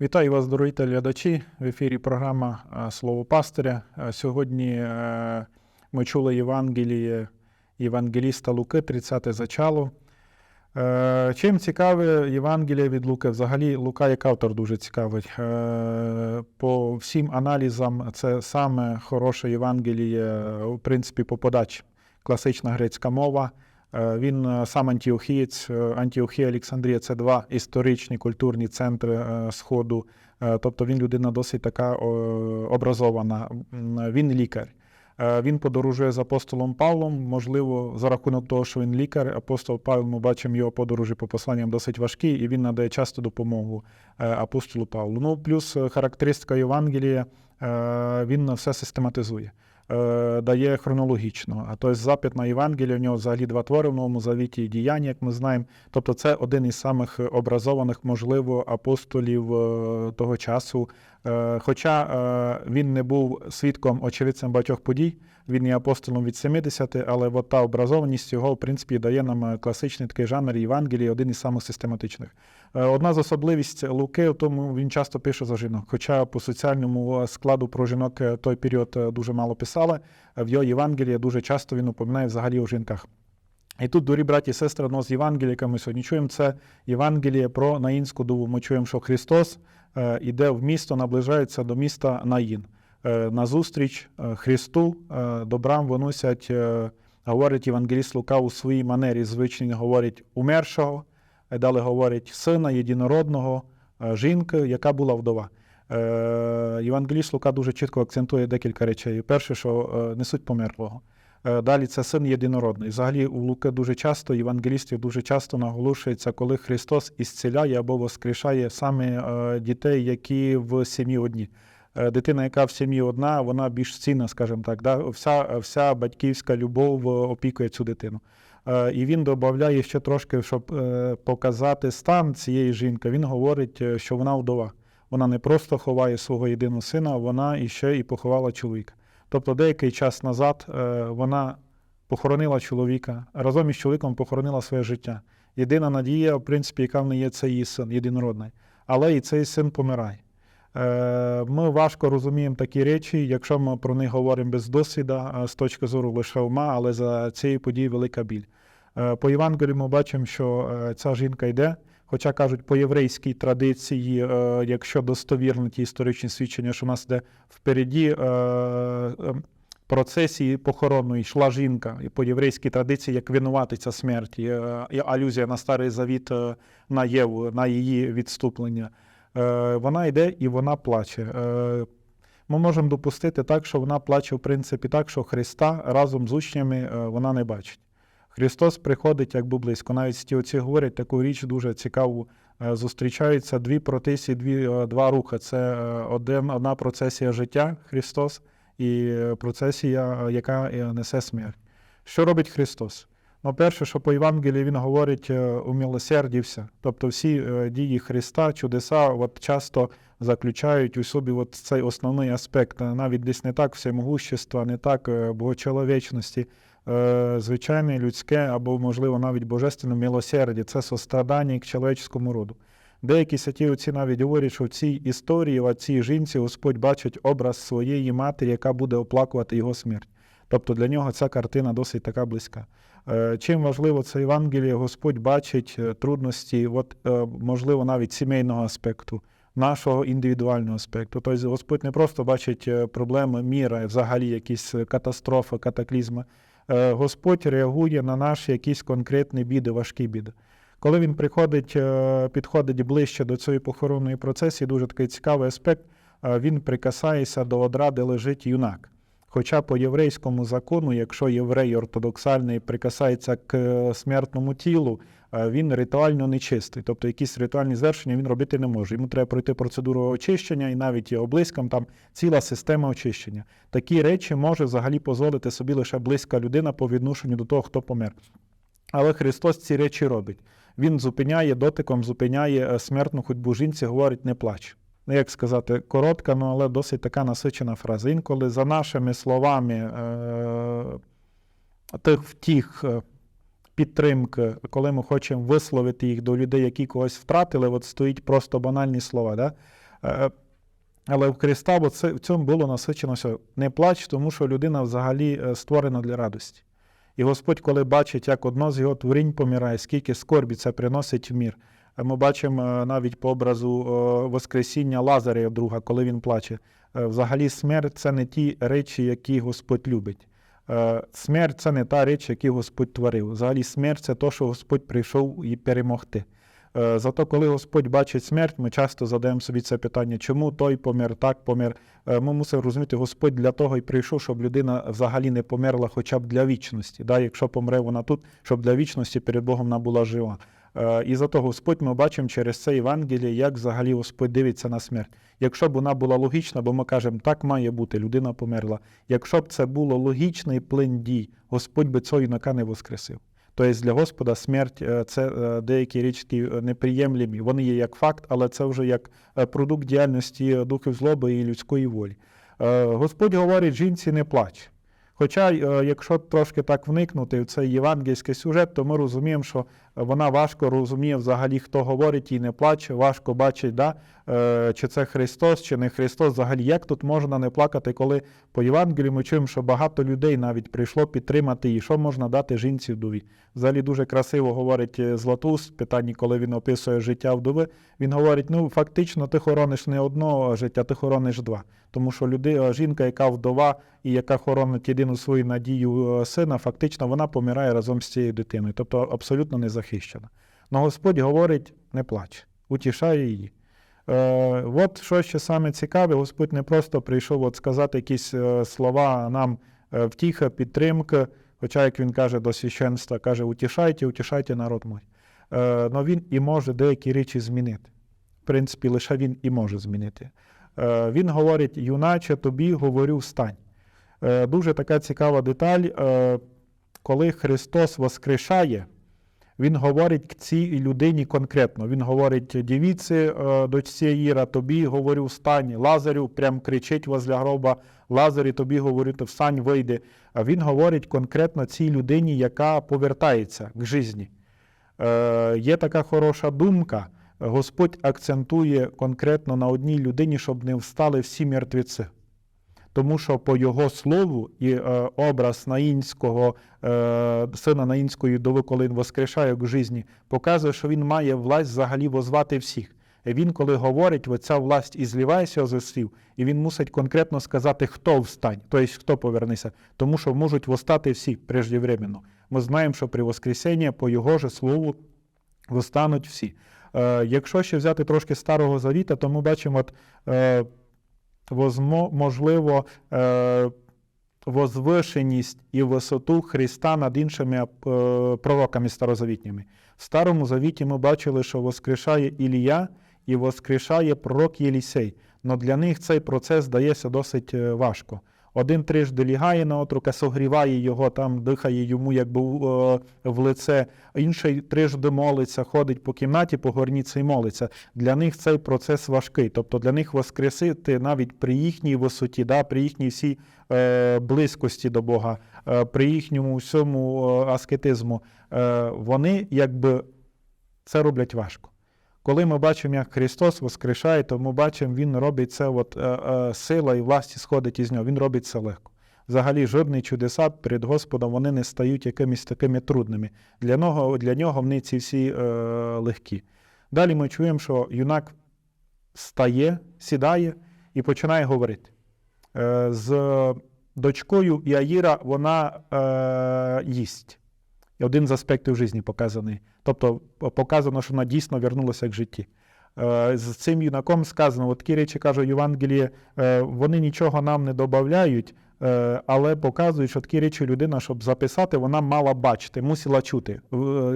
Вітаю вас, дорогі глядачі. В ефірі програма е, Слово пастиря. Е, Сьогодні е, ми чули Євангеліє Євангеліста Луки, 30 зачало. Чим цікаве Євангеліє від Луки? Взагалі, Лука як автор дуже цікавий. По всім аналізам, це саме хороше Євангеліє, в принципі, по подачі. Класична грецька мова. Е, Він е, сам антіохієць, е, Антіохія, Олександрія це два історичні культурні центри Сходу. Тобто він людина досить така образована. Він лікар. Він подорожує з апостолом Павлом. Можливо, за рахунок того, що він лікар, апостол Павло, ми бачимо його подорожі по посланням досить важкі, і він надає часто допомогу апостолу Павлу. Ну, плюс характеристика Євангелія, він все систематизує. Е, Дає хронологічно. А тобто запит на Євангеліє, в нього взагалі два твори в Новому Завіті і діяння, як ми знаємо. Тобто це один із самих образованих, можливо, апостолів е, того часу. Е, Хоча він не був свідком очевидцем багатьох подій, він є апостолом від 70, але от та образованість його, в принципі, дає нам е, класичний такий жанр Євангелії, один із самих систематичних. Е, Одна з особливостей Луки, в тому він часто пише за жінок. Хоча по соціальному складу про жінок е, той період е, дуже мало писали, е, в його Євангелії дуже часто він упоминає взагалі у жінках. І тут, дорі браті і сестри, одно з Євангелій, яке ми сьогодні чуємо, це Євангеліє про Наїнську дуву. Ми чуємо, що Христос е, іде в місто, наближається до міста Наїн. Е, назустріч е, Христу е, до брам виносять, говорить Євангеліст Лука у своїй манері, звичній говорить умершого, далі говорить сина єдинородного, жінки, яка була вдова. Євангеліст Лука дуже чітко акцентує декілька речей. Перше, що несуть померлого. Далі це син єдинородний. Взагалі у Луки дуже часто, євангелістів дуже часто наголошується, коли Христос ісціляє або воскрешає саме дітей, які в сім'ї одні. Е, Дитина, яка в сім'ї одна, вона більш цінна, скажімо так. Да? Вся, вся батьківська любов е, опікує цю дитину. Е, І він додає ще трошки, щоб показати стан цієї жінки. Він говорить, що вона вдова. Вона не просто ховає свого єдиного сина, вона іще і поховала чоловіка. Тобто деякий час назад вона похоронила чоловіка, разом із чоловіком похоронила своє життя. Єдина надія, в принципі, яка в неї є, це її син, єдинородний. Але і цей син помирає. Е, Ми важко розуміємо такі речі, якщо ми про них говоримо без досвіда, е, з точки зору лише ума, але за цією подією велика біль. Е, По Євангелію ми бачимо, що ця жінка йде. Хоча кажуть, по єврейській традиції, якщо достовірні ті історичні свідчення, що в нас йде впереді процесії похоронної йшла жінка, і по єврейській традиції як винуватиця смерті, алюзія на старий завіт на Єву, на її відступлення. Е, Вона йде і вона плаче. Е, Ми можемо допустити так, що вона плаче, в принципі, так, що Христа разом з учнями е, вона не бачить. Христос приходить якби близько. Навіть ті оці говорять таку річ дуже цікаву. Зустрічаються дві протисі, дві, два рухи. Це один, одна процесія життя Христос і процесія, яка несе смерть. Що робить Христос? Ну, перше, що по Євангелії він говорить, е, умилосердівся. Тобто всі е, дії Христа, чудеса, от часто заключають у собі от цей основний аспект, е, навіть десь не так всемогущества, не так богочеловечності, е, звичайне людське або, можливо, навіть божественне милосердя, це сострадання к чоловічському роду. Деякі святі отці навіть говорять, що в цій історії, в цій жінці Господь бачить образ своєї матері, яка буде оплакувати його смерть. Тобто для нього ця картина досить така близька. Е, Чим важливо це Євангеліє, Господь бачить е, трудності, от, е, можливо, навіть сімейного аспекту, нашого індивідуального аспекту. Тобто Господь не просто бачить проблеми міра, взагалі якісь катастрофи, катаклізми. Господь реагує на наші якісь конкретні біди, важкі біди. Коли він приходить, підходить ближче до цієї похоронної процесії, дуже такий цікавий аспект, він прикасається до одра, де лежить юнак. Хоча по єврейському закону, якщо єврей ортодоксальний прикасається к е, смертному тілу, е, він ритуально нечистий, тобто якісь ритуальні звершення він робити не може. Йому треба пройти процедуру очищення, і навіть його близьким там ціла система очищення. Такі речі може взагалі дозволити собі лише близька людина по відношенню до того, хто помер. Але Христос ці речі робить. Він зупиняє дотиком, зупиняє е, смертну ходьбу жінці, говорить, не плач. Ну, як сказати, коротка, ну, але досить така насичена фраза. Інколи за нашими словами е- тих втіх, е, підтримки, коли ми хочемо висловити їх до людей, які когось втратили, от стоїть просто банальні слова. Да? Е, Але в Христа бо це, в цьому було насичено все. Не плач, тому що людина взагалі е, створена для радості. І Господь, коли бачить, як одно з його творінь помирає, скільки скорбі це приносить в мір. Е, Ми бачимо е, навіть по образу е, Воскресіння Лазаря друга, коли він плаче. Взагалі, смерть це не ті речі, які Господь любить. Смерть це не та річ, яку Господь творив. Взагалі, смерть це те, що Господь прийшов і перемогти. Зато, коли Господь бачить смерть, ми часто задаємо собі це питання, чому той помер, так помер. Ми мусимо розуміти, Господь для того і прийшов, щоб людина взагалі не померла хоча б для вічності. Да? Якщо помре вона тут, щоб для вічності перед Богом вона була жива. Е, І зато Господь ми бачимо через це Євангеліє, як взагалі Господь дивиться на смерть. Якщо б вона була логічна, бо ми кажемо, так має бути, людина померла. Якщо б це було логічний плин дій, Господь би цього юнака не воскресив. Тобто для Господа смерть е, це е, деякі річки е. Вони є як факт, але це вже як продукт діяльності духів злоби і людської волі. Господь говорить, жінці не плач. Хоча, якщо трошки так вникнути в цей євангельський сюжет, то ми розуміємо, що вона важко розуміє взагалі, хто говорить і не плаче, важко бачить, да, е, чи це Христос, чи не Христос. Взагалі, як тут можна не плакати, коли по Євангелію ми чуємо, що багато людей навіть прийшло підтримати її, що можна дати жінці вдові. Взагалі дуже красиво говорить е, Златус в питанні, коли він описує життя вдови. Він говорить: ну фактично, ти хорониш не одного життя, ти хорониш два. Тому що люди, жінка, яка вдова і яка хоронить єдину свою надію е, сина, фактично вона помирає разом з цією дитиною, тобто абсолютно не захищена. Но Господь говорить, не плач, утішає її. Е, от що ще саме цікаве, Господь не просто прийшов от сказати якісь е, слова нам е, втіха, підтримки, хоча, як він каже до священства, каже, утішайте, утішайте народ мой. Е, він і може деякі речі змінити. В принципі, лише він і може змінити. Е, він говорить, юначе тобі говорю, встань. Дуже така цікава деталь, коли Христос воскрешає, він говорить цій людині конкретно. Він говорить дівіці, е, дочці Іра, тобі говорю, встань, Лазарю прям кричить возле гроба, Лазарі, тобі говорю, ти встань, вийди. А він говорить конкретно цій людині, яка повертається к житті. Е, є така хороша думка. Господь акцентує конкретно на одній людині, щоб не встали всі мертвіці. Тому що по його слову і е, образ наїнського е, сина наїнської вдови, коли він воскрешає к житті, показує, що він має власть взагалі возвати всіх. Він, коли говорить, оця власть і зливається з слів, і він мусить конкретно сказати, хто встань, тобто хто повернеться, тому що можуть восстати всі преждевременно. Ми знаємо, що при Воскресенні по його же слову восстануть всі. Е, якщо ще взяти трошки старого завіта, то ми бачимо, от, е, можливо, е, возвишеність і висоту Христа над іншими е, пророками старозавітніми. В Старому Завіті ми бачили, що воскрешає Ілія і воскрешає пророк Єлісей. Но для них цей процес здається досить е, важко. Один трижди лягає на отрука, согріває його, там дихає йому якби е, в лице, інший трижди молиться, ходить по кімнаті, по горніці і молиться. Для них цей процес важкий. Тобто для них воскресити навіть при їхній висоті, да, при їхній всій е, близькості до Бога, е, при їхньому всьому е, аскетизму, е, вони якби це роблять важко. Коли ми бачимо, як Христос воскрешає, то ми бачимо, Він робить це, от, е, е, сила і власті сходить із нього. Він робить це легко. Взагалі, жодні чудеса перед Господом вони не стають якимись такими трудними. Для нього, для нього вони ці всі е, легкі. Далі ми чуємо, що юнак стає, сідає і починає говорити. Е, з дочкою Яїра вона е, їсть. І один з аспектів житті показаний. Тобто показано, що вона дійсно вернулася к житті. Е, З цим юнаком сказано, от такі речі каже Євангеліє, е, вони нічого нам не додають, е, але показують, що такі речі людина, щоб записати, вона мала бачити, мусила чути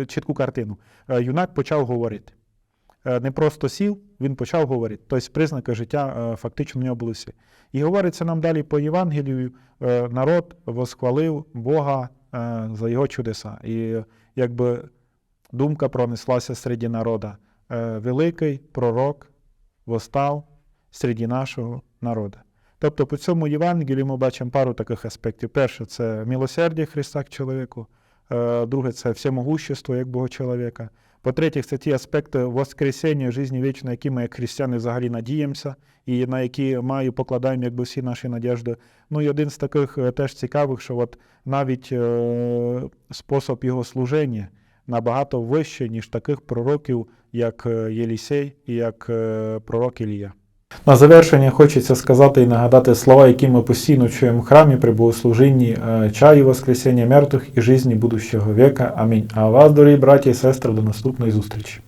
чітку картину. Юнак почав говорити. Не просто сів, він почав говорити. Тобто признаки життя фактично в нього були всі. І говориться нам далі по Євангелію, народ восхвалив Бога за його чудеса. І якби думка пронеслася серед народа. Е, Великий пророк восстав серед нашого народу. Тобто по цьому Євангелії ми бачимо пару таких аспектів. Перше, це милосердя Христа к чоловіку. Е, Друге, це всемогущество як Бога чоловіка. По-третє, це ті аспекти воскресення житті вічної, які ми як християни взагалі надіємося, і на які маю покладаємо якби всі наші надіжди. Ну і один з таких е, теж цікавих, що от навіть е, спосіб його служення набагато вищий, ніж таких пророків, як е, Єлісей і як е, пророк Ілія. На завершення хочеться сказати і нагадати слова, які ми постійно чуємо в храмі при богослужінні е, чаю Воскресіння мертвих і житті будущого века. Амінь. А вас, дорогі браті і сестри, до наступної зустрічі.